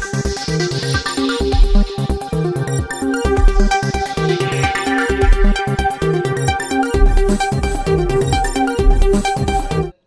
Thank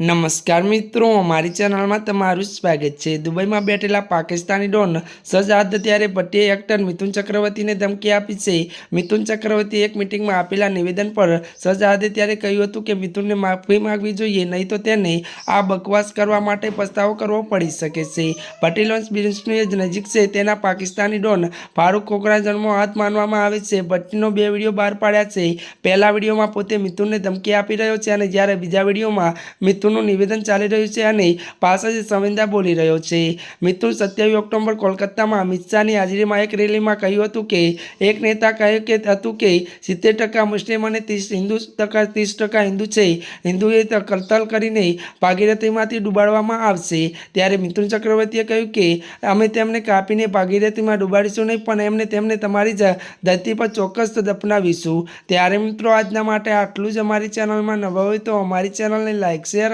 નમસ્કાર મિત્રો, અમારી ચેનલમાં તમારું સ્વાગત છે. દુબઈમાં બેઠેલા પાકિસ્તાની ડોન સજાદ ત્યારે ભટ્ટીએ એક્ટર મિથુન ચક્રવર્તીને ધમકી આપી છે. મિથુન ચક્રવર્તીએ એક મિટિંગમાં આપેલા નિવેદન પર સજાદે ત્યારે કહ્યું હતું કે મિથુનને માફી માગવી જોઈએ, નહીં તો તેને આ બકવાસ કરવા માટે પસ્તાવો કરવો પડી શકે છે. પટેલોન્સ બિઝનેસનું જ નજીક છે. તેના પાકિસ્તાની ડોન ફારૂક ખોકરા જન્મો હાથ માનવામાં આવે છે. ભટ્ટીનો બે વીડિયો બહાર પાડ્યા છે. પહેલા વિડીયોમાં પોતે મિથુનને ધમકી આપી રહ્યો છે અને જ્યારે બીજા વિડીયોમાં મિથુનનું નિવેદન ચાલી રહ્યું છે અને પાસેથી સંવેદા બોલી રહ્યો છે. મિત્રો, સત્યાવીસ ઓક્ટોબર કોલકાતામાં અમિત શાહની હાજરીમાં એક રેલીમાં કહ્યું હતું કે, એક નેતા કહ્યું કે હતું કે, સિત્તેર ટકા મુસ્લિમ અને ત્રીસ હિન્દુ ટકા ત્રીસ ટકા હિન્દુ છે. હિન્દુએ કરતલ કરીને ભાગીરથીમાંથી ડૂબાડવામાં આવશે. ત્યારે મિથુન ચક્રવર્તીએ કહ્યું કે, અમે તેમને કાપીને ભાગીરથીમાં ડૂબાડીશું નહીં, પણ એમને તેમને તમારી જ ધરતી પર ચોક્કસ દફનાવીશું. ત્યારે મિત્રો, આજના માટે આટલું જ. અમારી ચેનલમાં નવા હોય તો અમારી ચેનલને લાઇક શેર